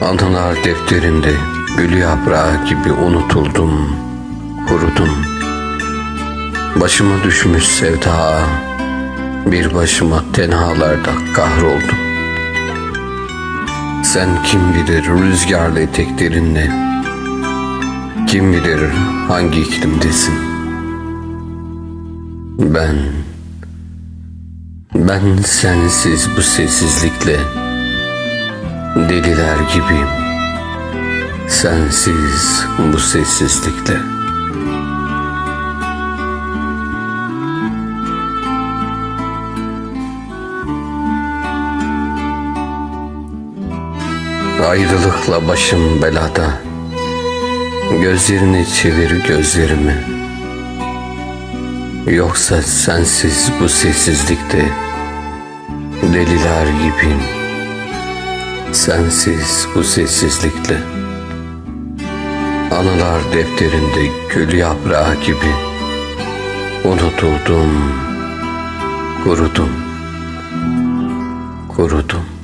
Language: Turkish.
Anılar defterinde gül yaprağı gibi unutuldum, kurudum. Başıma düşmüş sevda, bir başıma tenhalarda kahroldum. Sen kim bilir rüzgarlı eteklerinle, kim bilir hangi iklimdesin. Ben, ben sensiz bu sessizlikle deliler gibiyim. Sensiz bu sessizlikle. Ayrılıkla başım belada. Gözlerini çevir gözlerimi. Yoksa sensiz bu sessizlikte deliler gibiyim. Sensiz bu sessizlikle. Anılar defterinde gül yaprağı gibi unutuldum, kurudum, kurudum.